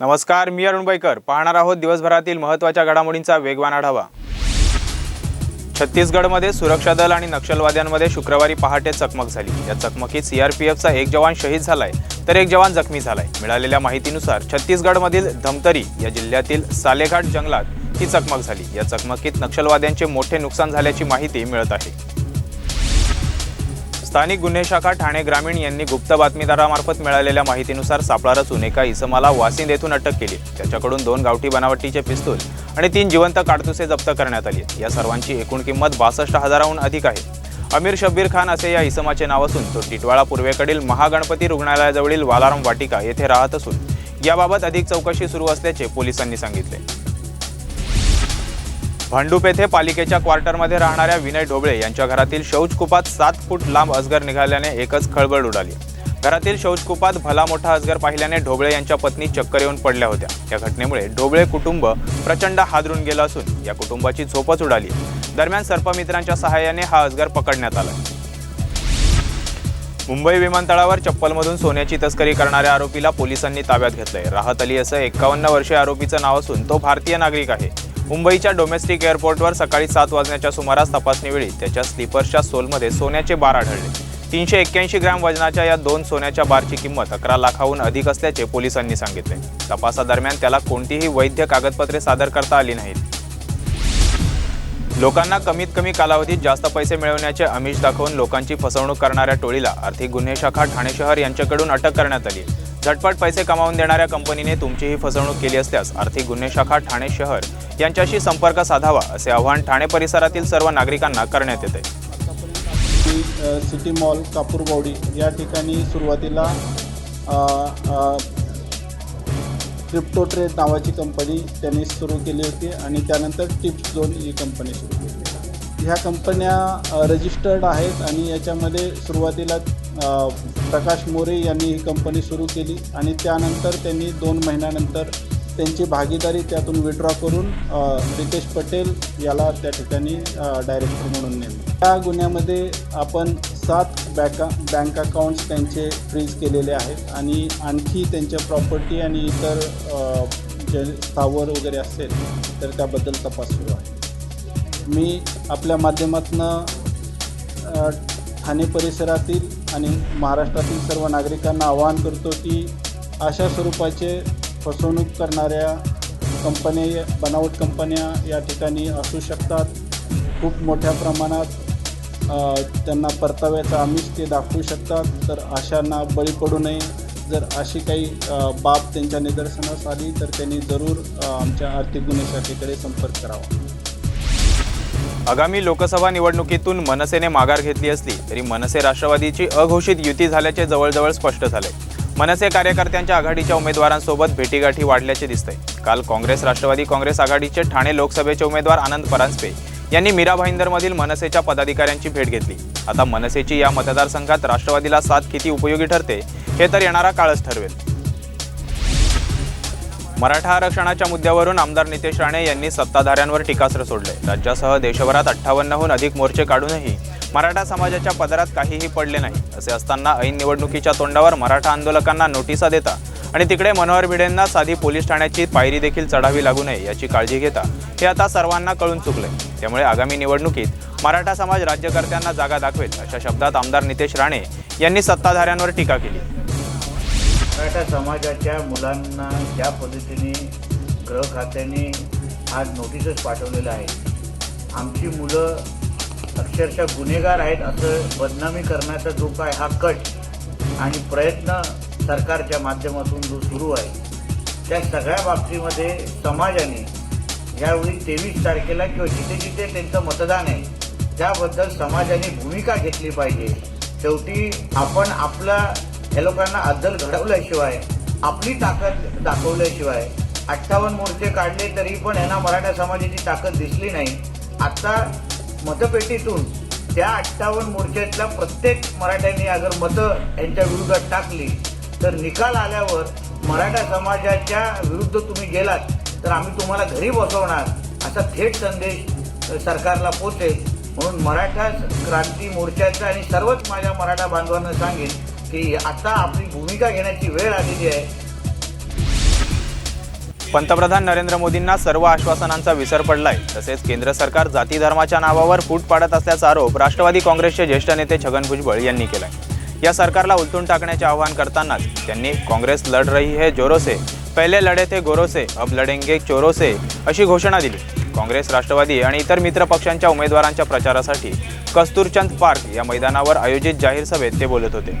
नमस्कार मी अरुण बैकर. पाहणार आहोत दिवसभरातील महत्त्वाच्या घडामोडींचा वेगवान आढावा. छत्तीसगडमध्ये सुरक्षा दल आणि नक्षलवाद्यांमध्ये शुक्रवारी पहाटे चकमक झाली. या चकमकीत सीआरपीएफचा एक जवान शहीद झालाय तर एक जवान जखमी झालाय. मिळालेल्या माहितीनुसार छत्तीसगडमधील धमतरी या जिल्ह्यातील सालेघाट जंगलात ही चकमक झाली. या चकमकीत नक्षलवाद्यांचे मोठे नुकसान झाल्याची माहिती मिळत आहे. स्थानिक गुन्हे शाखा ठाणे ग्रामीण यांनी गुप्त बातमीदारामार्फत मिळालेल्या माहितीनुसार सापळा रचून एका इसमाला वासिंद येथून अटक केली. त्याच्याकडून दोन गावठी बनावटीचे पिस्तूल आणि तीन जिवंत काडतुसे जप्त करण्यात आली. या सर्वांची एकूण किंमत बासष्ट हजाराहून अधिक आहे. अमीर शब्बीर खान असे या इसमाचे नाव असून तो टिटवाळा पूर्वेकडील महागणपती रुग्णालयाजवळील वालाराम वाटिका येथे राहत असून याबाबत अधिक चौकशी सुरू असल्याचे पोलिसांनी सांगितले. भांडूप येथे पालिकेच्या क्वार्टरमध्ये राहणाऱ्या विनय ढोबळे यांच्या घरातील शौचकुपात सात फूट लांब अजगर निघाल्याने एकच खळबळ उडाली. घरातील शौचकुपात भला मोठा अजगर पाहिल्याने ढोबळे यांच्या पत्नी चक्कर येऊन पडल्या होत्या. या घटनेमुळे ढोबळे कुटुंब प्रचंड हादरून गेलं असून या कुटुंबाची झोपच उडाली. दरम्यान सर्पमित्रांच्या सहाय्याने हा अजगर पकडण्यात आला. मुंबई विमानतळावर चप्पलमधून सोन्याची तस्करी करणाऱ्या आरोपीला पोलिसांनी ताब्यात घेतलंय. राहत अली असं एक्कावन्न वर्षीय आरोपीचं नाव असून तो भारतीय नागरिक आहे. मुंबईच्या डोमेस्टिक एअरपोर्टवर सकाळी सात वाजण्याच्या सुमारास तपासणीवेळी त्याच्या स्लीपर्सच्या सोलमध्ये सोन्याचे बार आढळले. तीनशे एक्क्याऐंशी ग्रॅम वजनाच्या या दोन सोन्याच्या बारची किंमत अकरा लाखाहून अधिक असल्याचे पोलिसांनी सांगितले. तपासादरम्यान त्याला कोणतीही वैध कागदपत्रे सादर करता आली नाहीत. लोकांना कमीत कमी कालावधीत जास्त पैसे मिळवण्याचे आमिष दाखवून लोकांची फसवणूक करणाऱ्या टोळीला आर्थिक गुन्हे शाखा ठाणे शहर यांच्याकडून अटक करण्यात आली. झटपट पैसे कमावून देणाऱ्या कंपनीने तुमचीही फसवणूक केली असल्यास आर्थिक गुन्हे शाखा ठाणे शहर यांच्याशी संपर्क साधावा असे आवाहन ठाणे परिसरातील सर्व नागरिकांना करण्यात येते. सिटी मॉल कापूरबावडी या ठिकाणी सुरुवातीला क्रिप्टो ट्रेड नावाची कंपनी त्यांनी सुरू केली होती आणि त्यानंतर टिप्स झोन ही कंपनी सुरू केली ह्या कंपन्या रजिस्टर्ड आहेत आणि याच्यामध्ये सुरुवातीला प्रकाश मोरे यांनी ही कंपनी सुरू केली आणि त्यानंतर त्यांनी दोन महिन्यानंतर त्यांची भागीदारी त्यातून विड्रॉ करून रितेश पटेल याला त्या ठिकाणी डायरेक्टर म्हणून नेमले त्या गुन्ह्यामध्ये आपण सात बँका बँक अकाउंट्स त्यांचे फ्रीज केलेले आहेत आणि आणखी त्यांच्या प्रॉपर्टी आणि इतर जे स्थावर वगैरे असेल तर त्याबद्दल तपास सुरू आहे. मी आपल्या माध्यमातून ठाणे परिसरातील आणि महाराष्ट्रातील सर्व नागरिकांना आवाहन करतो की अशा स्वरूपाचे फसवणूक करणाऱ्या कंपन्या बनावट कंपन्या या ठिकाणी असू शकतात. खूप मोठ्या प्रमाणात त्यांना परताव्याचा आमिष ते दाखवू शकतात. तर अशांना बळी पडू नये. जर अशी काही बाब त्यांच्या निदर्शनास आली तर त्यांनी जरूर आमच्या आर्थिक गुन्हे शाखेकडे संपर्क करावा. आगामी लोकसभा निवडणुकीतून मनसेने माघार घेतली असली तरी मनसे राष्ट्रवादीची अघोषित युती झाल्याचे जवळजवळ स्पष्ट झाले. मनसे कार्यकर्त्यांच्या आघाडीच्या उमेदवारांसोबत भेटीगाठी वाढल्याचे दिसतंय. काल काँग्रेस राष्ट्रवादी काँग्रेस आघाडीचे ठाणे लोकसभेचे उमेदवार आनंद परांजपे यांनी मीरा भाईंदरमधील मनसेच्या पदाधिकाऱ्यांची भेट घेतली. आता मनसेची या मतदारसंघात राष्ट्रवादीला साथ किती उपयोगी ठरते हे तर येणारा काळच ठरवेल. मराठा आरक्षणाच्या मुद्द्यावरून आमदार नितेश राणे यांनी सत्ताधाऱ्यांवर टीकास्त्र सोडले राज्यासह देशभरात अठ्ठावन्नहून अधिक मोर्चे काढूनही मराठा समाजाच्या पदरात काहीही पडले नाही. असे असताना ऐन निवडणुकीच्या तोंडावर मराठा आंदोलकांना नोटिसा देता आणि तिकडे मनोहर भिडेंना साधी पोलीस ठाण्याची पायरी देखील चढावी लागू नये याची काळजी घेता हे आता सर्वांना कळून चुकले त्यामुळे आगामी निवडणुकीत मराठा समाज राज्यकर्त्यांना जागा दाखवेल अशा शब्दात आमदार नितेश राणे यांनी सत्ताधाऱ्यांवर टीका केली. मराठा समाजाच्या मुलांना ज्या पद्धतीने गृह खात्याने आज नोटीसच पाठवलेलं आहे आमची मुलं अक्षरशः गुन्हेगार आहेत असं बदनामी करण्याचा जो काय हा कट आणि प्रयत्न सरकारच्या माध्यमातून जो सुरू आहे त्या सगळ्या बाबतीमध्ये समाजाने यावेळी तेवीस तारखेला किंवा जिथे जिथे त्यांचं मतदान आहे त्याबद्दल समाजाने भूमिका घेतली पाहिजे. शेवटी आपण आपला या लोकांना अद्दल घडवल्याशिवाय आपली ताकद दाखवल्याशिवाय अठ्ठावन्न मोर्चे काढले तरी पण यांना मराठा समाजाची ताकद दिसली नाही. आता मतपेटीतून त्या अठ्ठावन्न मोर्चातल्या प्रत्येक मराठ्यांनी अगर मतं यांच्या विरोधात टाकली तर निकाल आल्यावर मराठा समाजाच्या विरुद्ध तुम्ही गेलात तर आम्ही तुम्हाला घरी बसवणार असा थेट संदेश सरकारला पोचेल म्हणून मराठा क्रांती मोर्चाचा आणि सर्वच माझ्या मराठा बांधवांना सांगेन की आता आपली भूमिका घेण्याची वेळ आलेली आहे. पंतप्रधान नरेंद्र मोदींना सर्व आश्वासनांचा विसर पडलाय. तसेच केंद्र सरकार जाती धर्माच्या नावावर फूट पाडत असल्याचा आरोप राष्ट्रवादी काँग्रेसचे ज्येष्ठ नेते छगन भुजबळ यांनी केलाय. या सरकारला उलटून टाकण्याचे आवाहन करतानाच त्यांनी काँग्रेस लढ रही है जोरो से पहिले लढे थे गोरो से अब लढेंगे चोरो से अशी घोषणा दिली. काँग्रेस राष्ट्रवादी आणि इतर मित्र पक्षांच्या उमेदवारांच्या प्रचारासाठी कस्तुरचंद पार्क या मैदानावर आयोजित जाहीर सभेत ते बोलत होते.